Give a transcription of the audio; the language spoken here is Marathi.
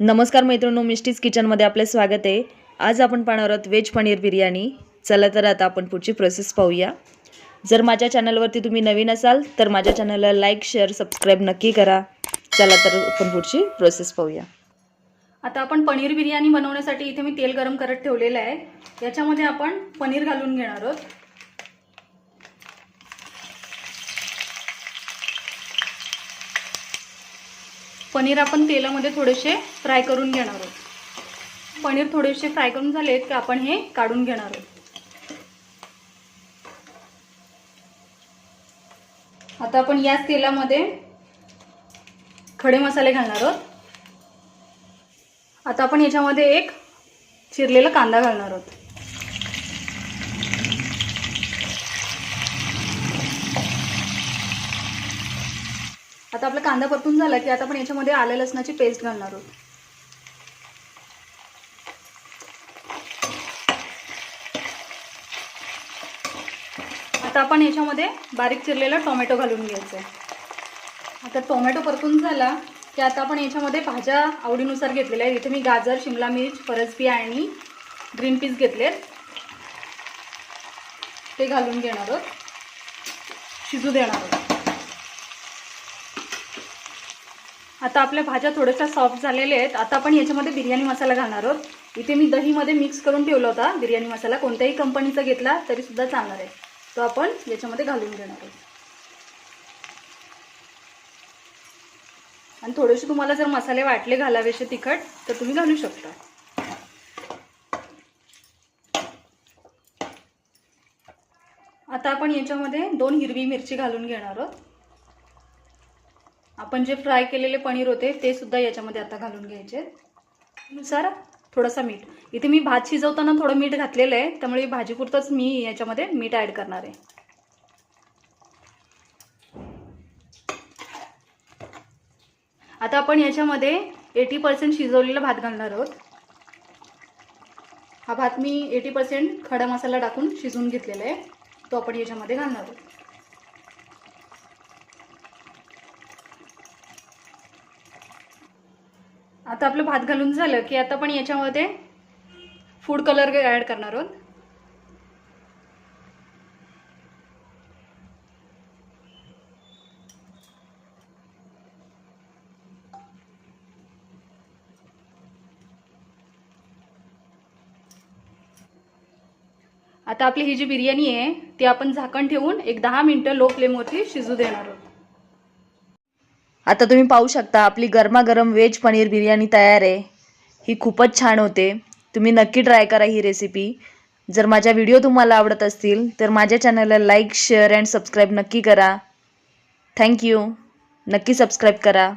नमस्कार मैत्रिणो मिस्टीज किचनमध्ये आपले स्वागत आहे. आज आपण पाहणार आहोत व्हेज पनीर बिर्याणी. चला तर आता आपण पुढची प्रोसेस पाहूया. जर माझ्या चॅनलवरती तुम्ही नवीन असाल तर माझ्या चॅनलला लाईक शेअर सबस्क्राईब नक्की करा. चला तर आपण पुढची प्रोसेस पाहूया. आता आपण पनीर बिर्याणी बनवण्यासाठी इथे मी तेल गरम करत ठेवलेलं आहे. याच्यामध्ये आपण पनीर घालून घेणार आहोत. पनीर आपण तेलामध्ये थोडेसे फ्राय करून घेणार आहोत. पनीर थोडेसे फ्राय करून झालेत की आपण हे काढून घेणार आहोत. आता आपण याच तेलामध्ये खडे मसाले घालणार आहोत. आता आपण याच्यामध्ये एक चिरलेला कांदा घालणार आहोत. आता आपला कांदा परतून झाला की आता आपण याच्यामध्ये आल्या लसणाची पेस्ट घालणार आहोत. आता आपण याच्यामध्ये बारीक चिरलेला टोमॅटो घालून घ्यायचा आहे. आता टोमॅटो परतून झाला की आता आपण याच्यामध्ये भाज्या आवडीनुसार घेतलेल्या आहेत. इथे मी गाजर शिमला मिर्च फरसबी आणि ग्रीन पीस घेतलेत. ते घालून घेणार आहोत. शिजू देणार आहोत. आता आपल्या भाज्या थोड्याशा सॉफ्ट झालेल्या आहेत. आता आपण याच्यामध्ये बिर्याणी मसाला घालणार आहोत. इथे मी दहीमध्ये मिक्स करून ठेवला होता बिर्याणी मसाला. कोणत्याही कंपनीचा घेतला तरी सुद्धा चालणार आहे. तो आपण याच्यामध्ये घालून घेणार आहोत. आणि थोडेसे तुम्हाला जर मसाले वाटले घालावेसे तिखट तर तुम्ही घालू शकता. आता आपण याच्यामध्ये दोन हिरवी मिरची घालून घेणार आहोत. आपण जे फ्राय केलेले पनीर होते ते सुद्धा याच्यामध्ये आता घालून घ्यायचे नुसार थोडंसं मीठ. इथे मी भात शिजवताना थोडं मीठ घातलेलं आहे त्यामुळे भाजीपुरतंच मी याच्यामध्ये मीठ ॲड करणार आहे. आता आपण याच्यामध्ये एटी पर्सेंट शिजवलेला भात घालणार आहोत. हा भात मी एटी पर्सेंट खडा मसाला टाकून शिजवून घेतलेला आहे. तो आपण याच्यामध्ये घालणार आहोत. आता आपलं भात घालून झालं की आता आपण याच्यामध्ये फूड कलर ॲड करणार आहोत. आता आपली ही जी बिर्याणी आहे ती आपण झाकण ठेवून एक दहा मिनटं लो फ्लेमवरती शिजू देणार आहोत. आता तुम्ही पाहू शकता आपली गरमागरम व्हेज पनीर बिर्याणी तयार आहे. ही खूपच छान होते. तुम्ही नक्की ट्राय करा ही रेसिपी जर माझ्या व्हिडिओ तुम्हाला आवडत असतील तर माझ्या चॅनलला लाईक शेअर अँड सबस्क्राईब नक्की करा. थँक्यू नक्की सबस्क्राईब करा.